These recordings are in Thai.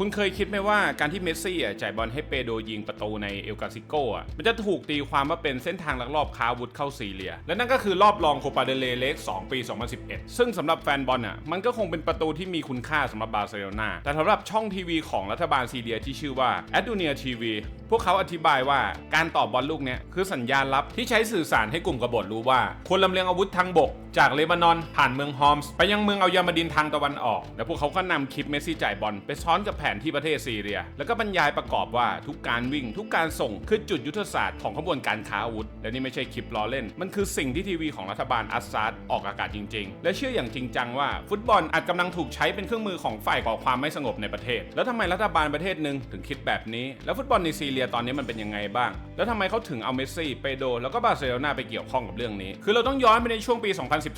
คุณเคยคิดไหมว่าการที่เมสซี่อะจ่ายบอลให้เปโดยิงประตูในเอลกาซิโกอะมันจะถูกตีความว่าเป็นเส้นทางลักลอบค้าอาวุธเข้าซีเรีย และนั่นก็คือรอบรองโคปาเดเลเล็ก2ปี 2011 ซึ่งสำหรับแฟนบอลอะมันก็คงเป็นประตูที่มีคุณค่าสำหรับบาร์เซโลนาแต่สำหรับช่องทีวีของรัฐบาลซีเรียที่ชื่อว่า a d u n i a TV พวกเขาอธิบายว่าการต่อบอลลูกเนี้ยคือสัญญาณลับที่ใช้สื่อสารให้กลุ่มกบฏรู้ว่าควรลำเลียงอาวุธทางบก จากเลบานอนผ่านเมืองฮอมส์ไปยังเมืองอัลยามาดินทางตะวันออก แล้วพวกเขาก็นำคลิปเมสซี่จ่ายบอลไปซ้อนกับแผนที่ประเทศซีเรีย แล้วก็บรรยายประกอบว่าทุกการวิ่ง ทุกการส่งคือจุดยุทธศาสตร์ของขบวนการค้าอาวุธ และนี่ไม่ใช่คลิปล้อเล่น มันคือสิ่งที่ทีวีของรัฐบาลอัสซาดออกอากาศจริง ๆ และเชื่ออย่างจริงจังว่า ฟุตบอลอาจกำลังถูกใช้เป็นเครื่องมือของฝ่ายก่อความไม่สงบในประเทศ แล้วทำไมรัฐบาลประเทศหนึ่งถึงคิดแบบนี้ แล้วฟุตบอลในซีเรียตอนนี้มันเป็นยังไงบ้าง แล้วทำไมเขาถึงเอาเมสซี่เปโดแล้วก็บาร์เซโลนาไปเกี่ยวข้องกับเรื่องนี้ คือเราต้องย้อนไปในช่วงปี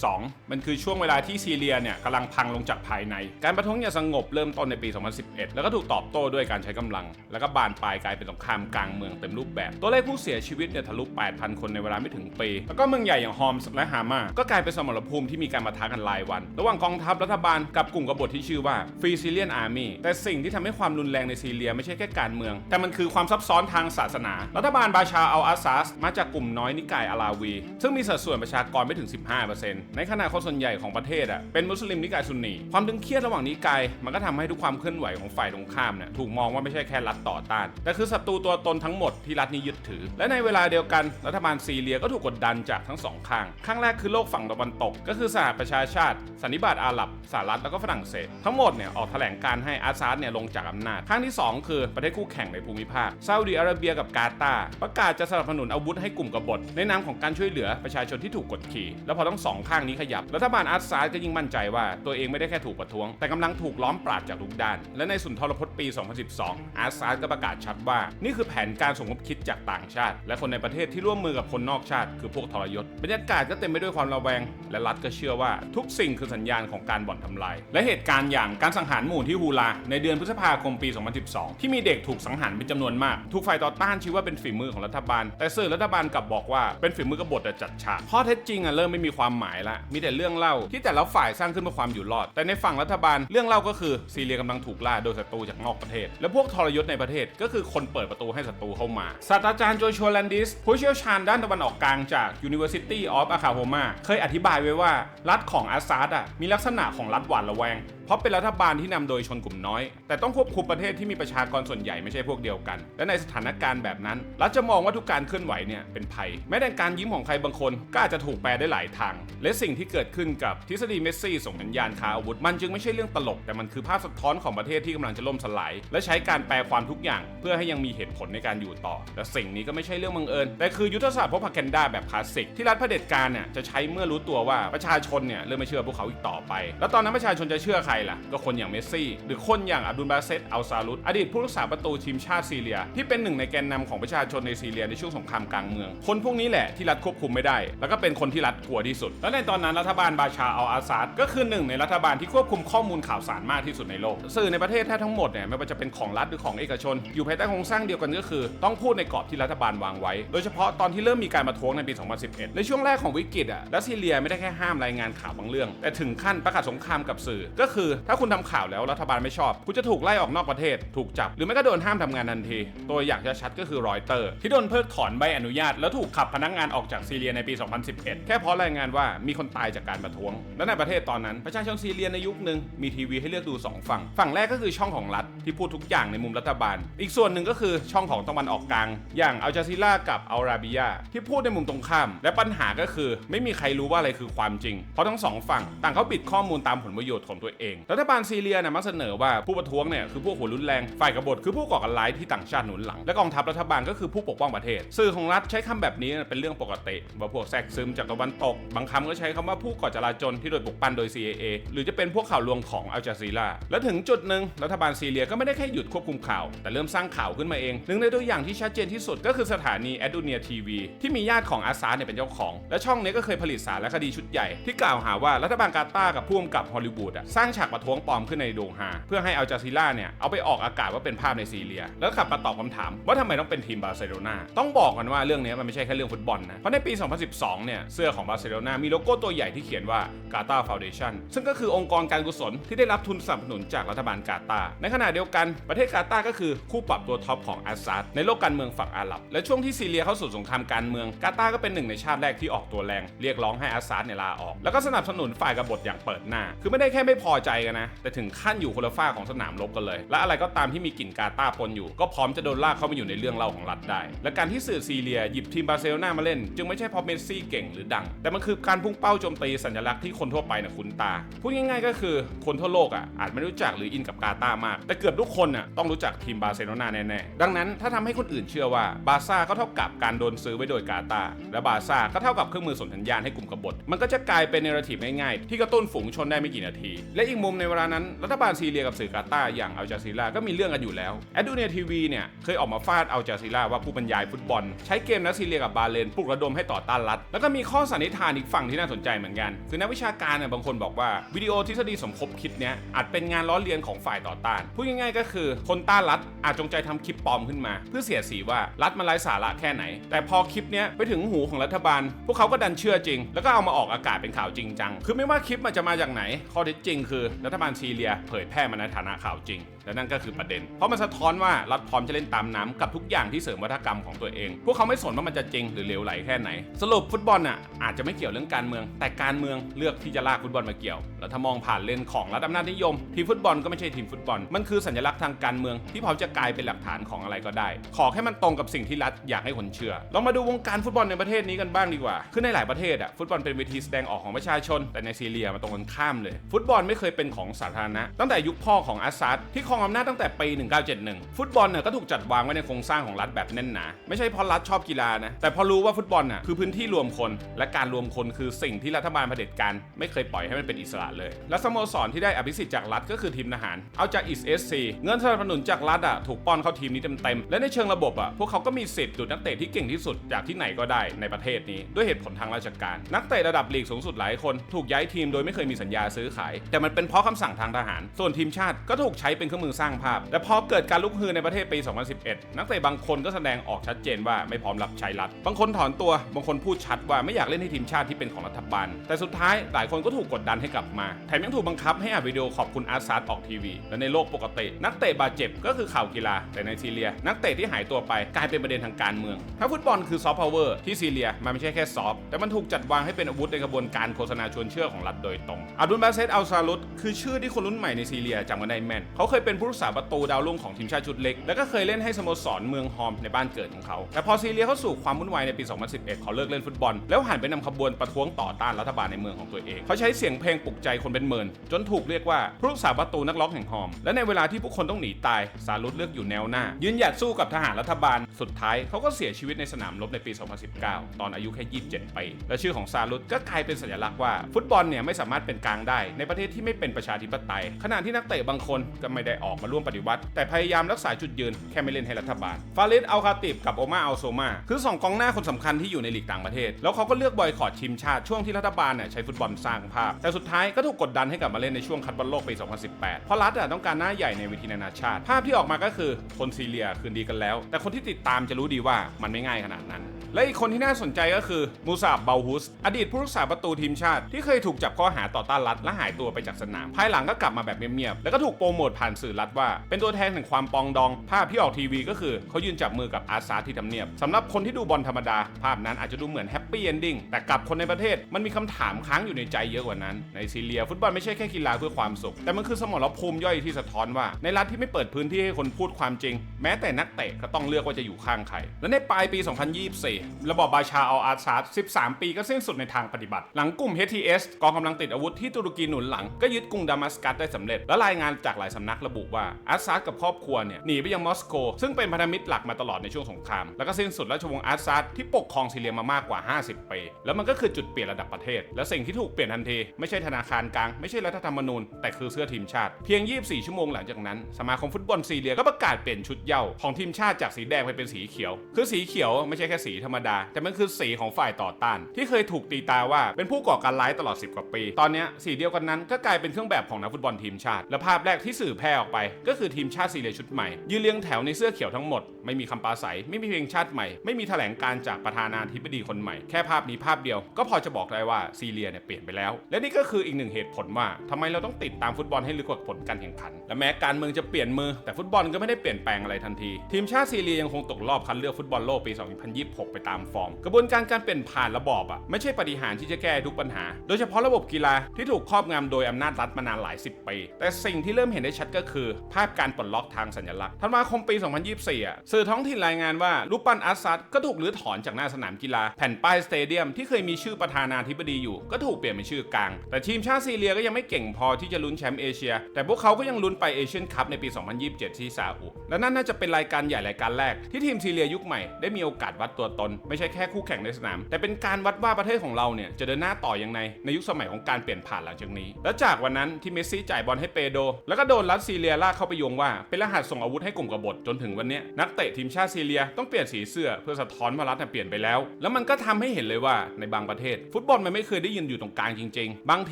2012 มันคือช่วงเวลาที่ซีเรียเนี่ยกำลังพังลงจากภายใน การประท้วงอย่างสงบเริ่มต้นในปี 2011แล้วก็ถูกตอบโต้ด้วยการใช้กำลัง แล้วก็บานปลายกลายเป็นสงครามกลางเมืองเต็มรูปแบบ ตัวเลขผู้เสียชีวิตเนี่ยทะลุ 8,000 คนในเวลาไม่ถึงปี แล้วก็เมืองใหญ่อย่างฮอมส์และฮามา ก็กลายเป็นสมรภูมิที่มีการมาท้ากันรายวัน ระหว่างกองทัพรัฐบาลกับกลุ่มกบฏที่ชื่อว่าฟรีซีเรียนอาร์มี่แต่สิ่งที่ทำให้ความรุนแรงในซีเรียไม่ใช่แค่การเมือง แต่มันคือความซับซ้อนทางศาสนา รัฐบาลบาชาอัลอาซาสมาจากกลุ่มน้อยนิกายอาลาวี ซึ่งมีสัดส่วนประชากรไม่ถึง 15%ในขณะคนส่วนใหญ่ของประเทศอะเป็นมุสลิมนิกายซุนนีความตึงเครียดระหว่างนิกายมันก็ทำให้ทุกความเคลื่อนไหวของฝ่ายตรงข้ามเนี่ยถูกมองว่าไม่ใช่แค่รัฐต่อต้าน แต่คือศัตรูตัวตนทั้งหมดที่รัฐนี้ยึดถือ และในเวลาเดียวกันรัฐบาลซีเรียก็ถูกกดดันจากทั้งสองข้าง ข้างแรกคือโลกฝั่งตะวันตก ก็คือสหประชาชาติ สันนิบาตอาหรับสหรัฐแล้วก็ฝรั่งเศส ทั้งหมดเนี่ยออกแถลงการให้อาซาดเนี่ยลงจากอำนาจ ข้างที่ 2 คือประเทศคู่แข่งในภูมิภาคซาอุดิอาระเบียกับกาตาร์ประกาศจะสนับสนุนอาวุธให้กลุ่มกบฏ ในนามของการช่วยเหลือประชาชนที่ถูกกดขี่ แล้วพอทั้งสองข้างนี้ขยับรัฐบาลอาซาดก็ยิ่งมั่นใจว่าตัวเองไม่ได้แค่ถูกประท้วง แต่กำลังถูกล้อมปราบจากทุกด้าน และในสุนทรพจน์ปี 2012 อาซาดก็ประกาศชัดว่า นี่คือแผนการสมคบคิดจากต่างชาติ และคนในประเทศที่ร่วมมือกับคนนอกชาติ คือพวกทรยศบรรยากาศก็เต็มไปด้วยความระแวง และรัฐก็เชื่อว่าทุกสิ่งคือสัญญาณของการบ่อนทำลาย และเหตุการณ์อย่างการสังหารหมู่ที่ฮูลา ในเดือนพฤษภาคมปี 2012 ที่มีเด็กถูกสังหารเป็นจำนวนมากถูกฝ่ายต่อต้านชี้ว่าเป็นฝีมือของรัฐบาล แต่สื่อรัฐบาลกลับบอกว่าเป็นฝีมือกบฏจัดฉากข้อเท็จจริงอะเริ่มไม่มีความหมายละมีแต่เรื่องเล่าที่แต่ละฝ่ายสร้างขึ้นเพื่อความอยู่รอด แต่ในฝั่งรัฐบาลเรื่องเล่าก็คือซีเรียกำลังถูกล่าโดยศัตรูจากนอกประเทศ และพวกทรยศในประเทศก็คือคนเปิดประตูให้ศัตรูเข้ามา ศาสตราจารย์โจชัวแลนดิส ผู้เชี่ยวชาญด้านตะวันออกกลางจาก University of Oklahoma เคยอธิบายไว้ว่ารัฐของอาซาดอะมีลักษณะของรัฐหวาดระแวงเพราะเป็นรัฐบาลที่นำโดยชนกลุ่มน้อย แต่ต้องควบคุมประเทศที่มีประชากรส่วนใหญ่ไม่ใช่พวกเดียวกัน และในสถานการณ์แบบนั้น รัฐจะมองว่าทุกการเคลื่อนไหวเนี่ยเป็นภัย แม้แต่การยิ้มของใครบางคนก็อาจจะถูกแปลได้หลายทาง และสิ่งที่เกิดขึ้นกับทฤษฎีเมสซี่ส่งสัญญาณค้าอาวุธ มันจึงไม่ใช่เรื่องตลก แต่มันคือภาพสะท้อนของประเทศที่กำลังจะล่มสลาย และใช้การแปลความทุกอย่าง เพื่อให้ยังมีเหตุผลในการอยู่ต่อ และสิ่งนี้ก็ไม่ใช่เรื่องบังเอิญแต่คือยุทธศาสตร์พบพาแคนดาแบบคลาสสิกที่รัฐเผด็จการเนี่ยจะใช้เมื่อรู้ตัวว่าประชาชนเนี่ยเริ่มไม่เชื่อพวกเขาอีกต่อไป แล้วตอนนั้นประชาชนจะเชื่อใครล่ะ ก็คนอย่างเมสซี่ หรือคนอย่างอับดุลบาเซตอัลซาลุตอดีตผู้รักษาประตูทีมชาติซีเรีย ที่เป็นหนึ่งในแกนนำของประชาชนในซีเรียในช่วงสงครามกลางเมือง คนพวกนี้แหละที่รัฐควบคุมไม่ได้ แล้วก็เป็นคนที่รัฐกลัวที่สุด และในตอนนั้นรัฐบาลบาชาอัลอาซาดก็คือหนึ่งในรัฐบาลที่ควบคุมข้อมูลข่าวสารมากที่สุดในโลกสื่อในประเทศแทบทั้งหมดเนี่ยไม่ว่าจะเป็นของรัฐหรือของเอกชน อยู่ภายใต้โครงสร้างเดียวกันก็คือ ต้องพูดในกรอบที่รัฐบาลวางไว้ โดยเฉพาะตอนที่เริ่มมีการประท้วงในปี 2011 ในช่วงแรกของวิกฤตอะรัสเรียไม่ได้แค่ห้ามรายงานข่าวบางเรื่อง แต่ถึงขั้นประกาศสงครามกับสื่อก็คือ ถ้าคุณทำข่าวแล้วรัฐบาลไม่ชอบ คุณจะถูกไล่ออกนอกประเทศ ถูกจับ หรือไม่ก็โดนห้ามทำงานทันที ตัวอย่างชัดก็คือรอยเตอร์ ที่โดนเพิกถอนใบอนุญาต แล้วถูกขับพนักงานออกจากซีเรียในปี 2011 แค่เพราะรายงานว่ามีคนตายจากการประท้วง และในประเทศตอนนั้นประชาชนซีเรียในยุคหนึ่งมีทีวีให้เลือกดูสองฝั่ง ฝั่งแรกก็คือช่องของรัฐที่พูดทุกอย่างในมุมรัฐบาล อีกส่วนหนึ่งก็คือช่องของตะวันออกกลาง อย่างอัลจาซีรากับอัลราบิยาที่พูดในมุมตรงข้าม และปัญหาก็คือ ไม่มีใครรู้ว่าอะไรคือความจริง เพราะทั้งสองฝั่งต่างเขาปิดข้อมูลตามผลประโยชน์ของตัวเองรัฐบาลซีเรียนะมักเสนอว่าผู้ประท้วงเนี่ยคือพวกหัวรุนแรงฝ่ายกบฏคือผู้ก่อการร้ายที่ต่างชาติหนุนหลัง และกองทัพรัฐบาลก็คือผู้ปกป้องประเทศ สื่อของรัฐใช้คำแบบนี้เป็นเรื่องปกติ ว่าพวกแทรกซึมจากตะวันตก บางคำก็ใช้คำว่าผู้ก่อจลาจลที่โดยปกปั้นโดย CIA หรือจะเป็นพวกข่าวลวงของอัลจาซีราและถึงจุดหนึ่งรัฐบาลซีเรียก็ไม่ได้แค่หยุดควบคุมข่าว แต่เริ่มสร้างข่าวขึ้นมาเองหนึ่งในตัวอย่างที่ชัดเจนที่สุดก็คือสถานีแอดูเนียทีวีที่มีญาติของอาซาเนี่ยเป็นเจ้าของ และช่องนี้ก็เคยผลิตสารคดีชุดใหญ่ที่กล่าวหาว่ารัฐบาลกาตาร์กับผู้กำกับฮอลลีวูดอะสร้างฉากากประท้วงปลอมขึ้นในโดฮาเพื่อให้อัลจาซีล่าเนี่ยเอาไปออกอากาศว่าเป็นภาพในซีเรีย แล้วขับมาตอบคำถาม ว่าทำไมต้องเป็นทีมบาร์เซโลนาต้องบอกกันว่าเรื่องนี้มันไม่ใช่แค่เรื่องฟุตบอลนะเพราะในปี 2012 เนี่ยเสื้อของบาร์เซโลนามีโลโก้ตัวใหญ่ที่เขียนว่ากาตาฟาวเดชันซึ่งก็คือองค์กรการกุศลที่ได้รับทุนสนับสนุนจากรัฐบาลกาตาร์ในขณะเดียวกันประเทศกาตาร์ก็คือคู่ปรับตัวท็อปของอาซัดในโลกการเมืองฝั่งอาหรับ และช่วงที่ซีเรียเข้าสู่สงครามการเมืองกาตาร์ก็เป็นหนึ่งในชาติแรกที่ออกตัวแรง เรียกร้องให้อาซัดเนี่ยลาออก แล้วก็สนับสนุนฝ่ายกบฏอย่างเปิดหน้า คือไม่ได้แค่ไม่พอใจกันนะ แต่ถึงขั้นอยู่คนละฝ้าของสนามรบกันเลย และอะไรก็ตามที่มีกลิ่นกาตาปนอยู่ ก็พร้อมจะโดนลากเข้ามาอยู่ในเรื่องเล่าของรัฐได้ และการที่สื่อซีเรียหยิบทีมบาร์เซโลนามาเล่น จึงไม่ใช่เพราะเมสซี่เก่งหรือดัง แต่มันคือการพุ่งเป้าโจมตีสัญลักษณ์ที่คนทั่วไปน่ะคุ้นตาพูดง่ายๆก็คือคนทั่วโลกอะอาจไม่รู้จักหรืออินกับกาตามาก แต่เกือบทุกคนน่ะต้องรู้จักทีมบาร์เซโลนาแน่ๆดังนั้นถ้าทำให้คนอื่นเชื่อว่าบาร์ซ่าก็เท่ากับการโดนซื้อไว้โดยกาตาและบาร์ซ่าก็เท่ากับเครื่องมือส่งสัญญาณให้กลุ่มกบฏมันก็จะกลายเป็นเนรทีง่ายๆที่กระตุ้นฝูงชนได้ไม่กี่นาที และอีกมุมในเวลานั้นรัฐบาลซีเรียกับสื่อกาตาอย่างอัลจาซีราก็มีเรื่องกันอยู่แล้วแอดดูเนียทีวีเนี่ยเคยออกมาฟาดอัลจาซีราว่าผู้บรรยายฟุตบอล ใช้เกมนักซีเรียกับบาเลนปลุกระดมให้ต่อต้านรัฐแล้วก็มีข้อสันนิษฐานอีกฝั่งที่น่าสนใจเหมือนกัน คือนักวิชาการเนี่ยบางคนบอกว่าวิดีโอทฤษฎีสมคบคิดเนี้ยอาจเป็นงานล้อเลียนของฝ่ายต่อต้านพูดง่ายๆ ก็คือคนต้านรัฐอาจจงใจทำคลิปปลอมขึ้นมา เพื่อเสียดสีว่ารัฐมันไร้สาระแค่ไหน แต่พอคลิปเนี้ยไปถึงหูของรัฐบาล พวกเขาก็ดันเชื่อจริง แล้วก็เอามาออกอากาศเป็นข่าวจริงจังคือไม่ว่าคลิปมันจะมาจากไหน ข้อเท็จจริงคือรัฐบาลซีเรียเผยแพร่มาในฐานะข่าวจริง และนั่นก็คือประเด็น เพราะมันสะท้อนว่ารัฐพร้อมจะเล่นตามน้ำกับทุกอย่างที่เสริมวัฒกรรมของตัวเอง พวกเขาไม่สนว่ามันจะจริงหรือเลวไหลแค่ไหน สรุปฟุตบอลน่ะอาจจะไม่เกี่ยวเรื่องการเมือง แต่การเมืองเลือกที่จะลากฟุตบอลมาเกี่ยว แล้วถ้ามองผ่านเลนของรัฐอำนาจนิยม ทีมฟุตบอลก็ไม่ใช่ทีมฟุตบอล มันคือสัญลักษณ์ทางการเมืองที่พร้อมจะกลายเป็นหลักฐานของอะไรก็ได้ ขอแค่มันตรงกับสิ่งที่รัฐอยากให้คนเชื่อ ลองมาดูวงการฟุตบอลในประเทศนี้กันบ้างดีกว่า คือในหลายประเทศอะฟุตบอลเป็นเวทีแสดงออกของประชาชน แต่ในซีเรียมันตรงกันข้ามเลย ฟุตบอลไม่เคยเป็นของสาธารณะ ตั้งแต่ยุคพ่อของอาซัดที่ครองอำนาจตั้งแต่ปี 1971 ฟุตบอลเนี่ยก็ถูกจัดวางไว้ในโครงสร้างของรัฐแบบแน่นหนาไม่ใช่เพราะรัฐชอบกีฬานะแต่พอรู้ว่าฟุตบอลน่ะคือพื้นที่รวมคน และการรวมคนคือสิ่งที่รัฐบาลเผด็จการไม่เคยปล่อยให้มันเป็นอิสระเลย และสโมสรที่ได้อภิสิทธิ์จากรัฐก็คือทีมทหาร เอาจากอิสเอสซีเงินสนับสนุนจากรัฐอะถูกป้อนเข้าทีมนี้เต็มๆและในเชิงระบบอะพวกเขาก็มีสิทธิ์ดูดนักเตะที่เก่งที่สุดจากที่ไหนก็ได้ในประเทศนี้ด้วยเหตุผลทางราชการ นักเตะระดับลีกสูงสุดหลายคนถูกย้ายทีมโดยไม่เคยมีสัญญาซื้อขาย แต่มันเป็นเพราะคำสั่งทางทหาร ส่วนทีมชาติก็ถูกใช้เป็นเครื่องมือสร้างภาพแต่พอเกิดการลุกฮือในประเทศปี 2011 นักเตะบางคนก็แสดงออกชัดเจนว่าไม่พร้อมรับใช้รัฐ บางคนถอนตัว บางคนพูดชัดว่าไม่อยากเล่นให้ทีมชาติที่เป็นของรัฐบาล แต่สุดท้ายหลายคนก็ถูกกดดันให้กลับมา แถมยังถูกบังคับให้อัดวิดีโอขอบคุณอาซาดออกทีวี และในโลกปกติ นักเตะบาดเจ็บก็คือข่าวกีฬา แต่ในซีเรีย นักเตะที่หายตัวไปกลายเป็นประเด็นทางการเมืองถ้าฟุตบอลคือซอฟต์พาวเวอร์ที่ซีเรียมันไม่ใช่แค่ซอฟต์แต่มันถูกจัดวางให้เป็นอาวุธในกระบวนการโฆษณาชวนเชื่อของรัฐโดยตรงอับดุลบาเซตอัลซาลุตคือชื่อที่คนรุ่นใหม่ในซีเรียจำกันได้แม่นเขาเคยเป็นผู้รักษาประตูดาวรุ่งของทีมชาติชุดเล็ก แล้วก็เคยเล่นให้สโมสรเมืองฮอมในบ้านเกิดของเขา แต่พอซีเรียเข้าสู่ความวุ่นวายในปี 2011 เขาเลิกเล่นฟุตบอล แล้วหันไปนำขบวนประท้วงต่อต้านรัฐบาลในเมืองของตัวเอง เขาใช้เสียงเพลงปลุกใจคนเป็นหมื่น จนถูกเรียกว่าผู้รักษาประตูนักล็อกแห่งฮอม และในเวลาที่ผู้คนต้องหนีตาย ซาลุตเลือกอยู่แนวหน้า ยืนหยัดสู้กับทหารรัฐบาล สุดท้ายเขาก็เสียชีวิตในสนามรบในปี 2019 ตอนอายุแค่ 27 ปี และชื่อของซาลุตก็กลายเป็นสัญลักษณ์ว่าฟุตบอลเนี่ยไม่สามารถเป็นกลางได้ ในประเทศที่ไม่เป็นประชาธิปไตย ขณะที่นักเตะบางคนก็ไม่ได้ออกมาร่วมปฏิวัติ แต่พยายามรักษาจุดยืนแค่ไม่เล่นให้รัฐบาล ฟาริดอัลคาติบกับโอมาอัลโซมาคือสองกองหน้าคนสำคัญที่อยู่ในลีกต่างประเทศ แล้วเขาก็เลือกบอยคอรดทีมชาติช่วงที่รัฐบาลเนี่ยใช้ฟุตบอลสร้างภาพ แต่สุดท้ายก็ถูกกดดันให้กลับมาเล่นในช่วงคัดบอลโลกปี 2018 เพราะรัฐอะต้องการหน้าใหญ่ในเวทีนานาชาติ ภาพที่ออกมาก็คือคนซีเรียคืนดีกันแล้ว แต่คนที่ติดตามจะรู้ดีว่ามันไม่ง่ายขนาดนั้น และอีกคนที่น่าสนใจก็คือมูซาบเบลฮุส อดีตผู้รักษาประตูทีมชาติ ที่เคยถูกจับข้อหาต่อต้านรัฐและหายตัวไปจากสนาม ภายหลังก็กลับมาแบบเงียบๆ แล้วก็ถูกโปรโมทผ่านสื่อรัฐว่า เป็นตัวแทนแห่งความปองดอง ภาพที่ออกทีวีก็คือเขายืนจับมือกับอาซาที่ทำเนียบสำหรับคนที่ดูบอลธรรมดา ภาพนั้นอาจจะดูเหมือนแฮปปี้เอนดิ้งแต่กับคนในประเทศมันมีคำถามค้างอยู่ในใจเยอะกว่านั้น ในซีเรียฟุตบอลไม่ใช่แค่กีฬาเพื่อความสุข แต่มันคือสมรภูมิย่อยที่สะท้อนว่า ในรัฐที่ไม่เปิดพื้นที่ให้คนพูดความจริง แม้แต่นักเตะก็ต้องเลือกว่าจะอยู่ข้างใครและในปลายปี 2024ระบอบบาชาอัลอาซาด13 ปีก็สิ้นสุดในทางปฏิบัติ หลังกลุ่ม HTS กองกำลังติดอาวุธที่ตุรกีหนุนหลังก็ยึดกรุงดามัสกัสได้สำเร็จ และรายงานจากหลายสำนักระบุว่าอาซาดกับครอบครัวเนี่ยหนีไปยังมอสโก ซึ่งเป็นพันธมิตรหลักมาตลอดในช่วงสงคราม แล้วก็สิ้นสุดราชวงศ์อาซาดที่ปกครองซีเรียมามากกว่า 50 ปี แล้วมันก็คือจุดเปลี่ยนระดับประเทศ และสิ่งที่ถูกเปลี่ยนทันทีไม่ใช่ธนาคารกลางไม่ใช่รัฐธรรมนูญแต่คือเสื้อทีมชาติเพียง 24 ชั่วโมงหลังจากนั้นสมาคมฟุตบอลซีเรียก็ประกาศเปลี่ยนชุดเย้าของทีมชาติจากสีแดงไปเป็นสีเขียว คือสีเขียวไม่ใช่แค่สีธรรมรมดา แต่มันคือสีของฝ่ายต่อต้าน ที่เคยถูกตีตาว่าเป็นผู้ก่อการร้ายตลอด 10 กว่าปี ตอนนี้สีเดียวกันนั้นก็กลายเป็นเครื่องแบบของนักฟุตบอลทีมชาติ และภาพแรกที่สื่อแพร่ออกไป ก็คือทีมชาติซีเรียชุดใหม่ ยืนเรียงแถวในเสื้อเขียวทั้งหมด ไม่มีคำปราศัย ไม่มีเพลงชาติใหม่ ไม่มีแถลงการจากประธานาธิบดีคนใหม่ แค่ภาพนี้ภาพเดียว ก็พอจะบอกได้ว่าซีเรียเนี่ยเปลี่ยนไปแล้ว และนี่ก็คืออีกหนึ่งเหตุผลว่าทำไมเราต้องติดตามฟุตบอลให้ลึกกว่าผลการแข่งขัน และแม้การเมืองจะเปลี่ยนมือ แต่ฟุตบอลก็ไม่ได้เปลี่ยนแปลงอะไรทันที ทีมชาติซีเรียยังคงตกรอบคัดเลือกฟุตบอลโลกปี 2026 ไปตามฟอร์ม กระบวนการการเปลี่ยนผ่านระบอบอะไม่ใช่ปฏิหารที่จะแก้ทุกปัญหา โดยเฉพาะระบบกีฬาที่ถูกครอบงำโดยอำนาจรัฐมานานหลายสิบปีแต่สิ่งที่เริ่มเห็นได้ชัดก็คือ ภาพการปลดล็อกทางสัญลักษณ์ธันวาคมปี 2024อะสื่อท้องถิ่นรายงานว่ารูปปั้นอัสซัดก็ถูกรื้อถอนจากหน้าสนามกีฬาแผ่นป้ายสเตเดียมที่เคยมีชื่อประธานาธิบดีอยู่ ก็ถูกเปลี่ยนเป็นชื่อกลาง แต่ทีมชาติซีเรียก็ยังไม่เก่งพอที่จะลุ้นแชมป์เอเชีย แต่พวกเขาก็ยังลุ้นไปเอเชียนคัพในปี 2027 ที่ซาอุและนั่นน่าจะเป็นรายการใหญ่รายการแรกที่ทีมซีเรียยุคใหม่ได้มีโอกาสวัดตัวตนไม่ใช่แค่คู่แข่งในสนาม แต่เป็นการวัดว่าประเทศของเราเนี่ยจะเดินหน้าต่ออยังไงในยุคสมัยของการเปลี่ยนผ่านหลังจากนี้ และจากวันนั้นที่เมสซี่จ่ายบอลให้เปโด แล้วก็โดนรัสซีเรียลากเข้าไปโยงว่าเป็นรหัสส่งอาวุธให้กลุ่มกบฏจนถึงวันนี้นักเตะทีมชาติซีเรียต้องเปลี่ยนสีเสื้อเพื่อสะท้อนว่ารัฐเปลี่ยนไปแล้ว แล้วมันก็ทำให้เห็นเลยว่าในบางประเทศ ฟุตบอลมันไม่เคยได้ยืนอยู่ตรงกลางจริง ๆ บาง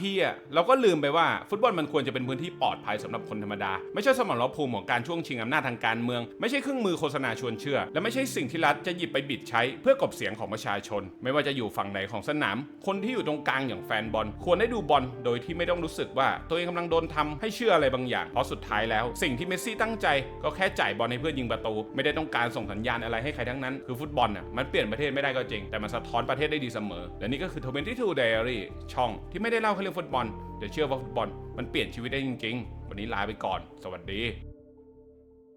ทีอะเราก็ลืมไปว่าฟุตบอลมันควรจะเป็นพื้นที่ปลอดภัยสำหรับคนธรรมดา ไม่ใช่สมรภูมิของการช่วงชิงอำนาจทางการเมือง ไม่ใช่เครื่องมือโฆษณาชวนเชื่อ และไม่ใช่สิ่งที่รัฐจะหยิบไปบิดใช้เพื่อกบเสียงของประชาชน ไม่ว่าจะอยู่ฝั่งไหนของสนาม คนที่อยู่ตรงกลางอย่างแฟนบอล ควรได้ดูบอลโดยที่ไม่ต้องรู้สึกว่า ตัวเองกำลังโดนทำให้เชื่ออะไรบางอย่างเพราะสุดท้ายแล้ว สิ่งที่เมสซี่ตั้งใจก็แค่จ่ายบอลให้เพื่อนยิงประตู ไม่ได้ต้องการส่งสัญญาณอะไรให้ใครทั้งนั้นคือฟุตบอลน่ะมันเปลี่ยนประเทศไม่ได้ก็จริง แต่มันสะท้อนประเทศได้ดีเสมอและนี่ก็คือ 22 Diary ช่องที่ไม่ได้เล่าแค่เรื่องฟุตบอลแต่เชื่อว่าฟุตบอลมันเปลี่ยนชีวิตได้จริงๆ วันนี้ลาไปก่อน สวัสดี